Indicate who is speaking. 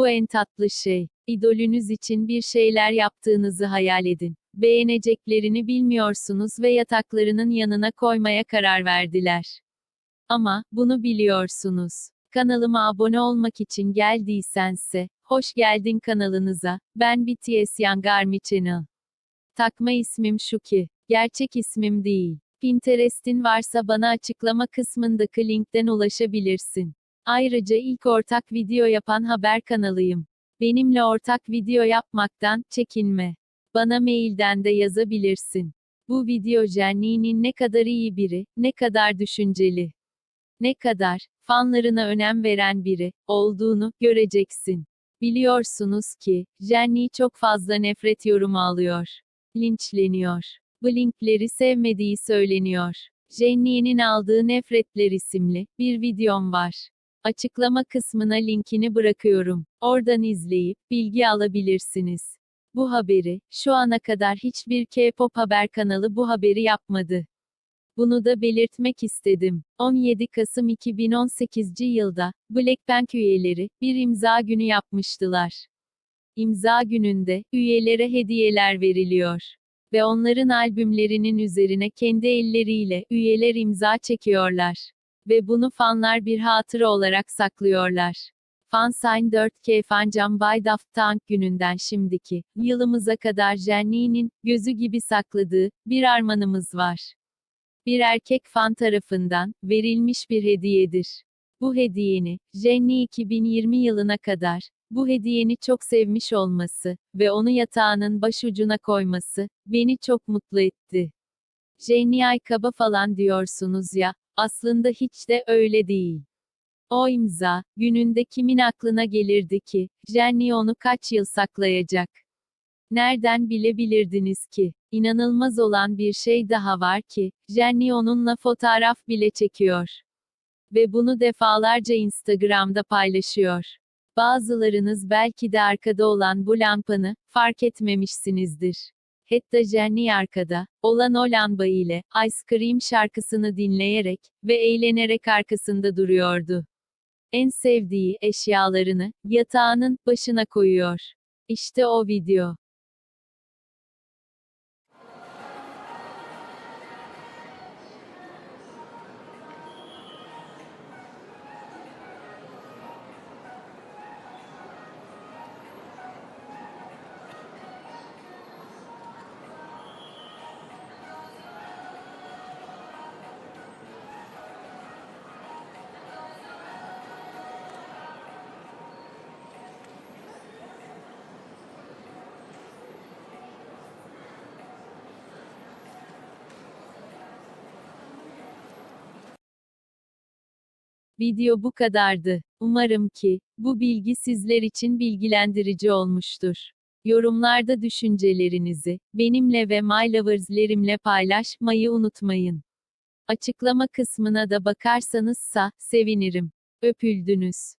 Speaker 1: Bu en tatlı şey. İdolünüz için bir şeyler yaptığınızı hayal edin. Beğeneceklerini bilmiyorsunuz ve yataklarının yanına koymaya karar verdiler. Ama, bunu biliyorsunuz. Kanalıma abone olmak için geldiysense, hoş geldin kanalınıza, ben BTS Young Army Channel. Takma ismim şu ki, gerçek ismim değil. Pinterest'in varsa bana açıklama kısmındaki linkten ulaşabilirsin. Ayrıca ilk ortak video yapan haber kanalıyım. Benimle ortak video yapmaktan çekinme. Bana mailden de yazabilirsin. Bu video Jenny'nin ne kadar iyi biri, ne kadar düşünceli, ne kadar fanlarına önem veren biri olduğunu göreceksin. Biliyorsunuz ki Jenny çok fazla nefret yorumu alıyor. Linçleniyor. Blink'leri sevmediği söyleniyor. Jenny'nin aldığı Nefretler isimli bir videom var. Açıklama kısmına linkini bırakıyorum. Oradan izleyip bilgi alabilirsiniz. Bu haberi, şu ana kadar hiçbir K-pop haber kanalı bu haberi yapmadı. Bunu da belirtmek istedim. 17 Kasım 2018 yılda, Blackpink üyeleri, bir imza günü yapmıştılar. İmza gününde, üyelere hediyeler veriliyor. Ve onların albümlerinin üzerine kendi elleriyle, üyeler imza çekiyorlar. Ve bunu fanlar bir hatıra olarak saklıyorlar. Fansign 4K Fancam by Daft Punk gününden şimdiki, yılımıza kadar Jenny'nin, gözü gibi sakladığı, bir armağanımız var. Bir erkek fan tarafından, verilmiş bir hediyedir. Bu hediyeni, Jenny 2020 yılına kadar, bu hediyeni çok sevmiş olması ve onu yatağının başucuna koyması, beni çok mutlu etti. Jenny ay kaba falan diyorsunuz ya, aslında hiç de öyle değil. O imza, gününde kimin aklına gelirdi ki, Jenny onu kaç yıl saklayacak? Nereden bilebilirdiniz ki? İnanılmaz olan bir şey daha var ki, Jenny onunla fotoğraf bile çekiyor. Ve bunu defalarca Instagram'da paylaşıyor. Bazılarınız belki de arkada olan bu lampanı, fark etmemişsinizdir. Hatta Jenny arkada, olan o lamba ile, Ice Cream şarkısını dinleyerek, ve eğlenerek arkasında duruyordu. En sevdiği eşyalarını, yatağının, başına koyuyor. İşte o video. Video bu kadardı. Umarım ki, bu bilgi sizler için bilgilendirici olmuştur. Yorumlarda düşüncelerinizi, benimle ve My Lovers'lerimle paylaşmayı unutmayın. Açıklama kısmına da bakarsanızsa, sevinirim. Öpüldünüz.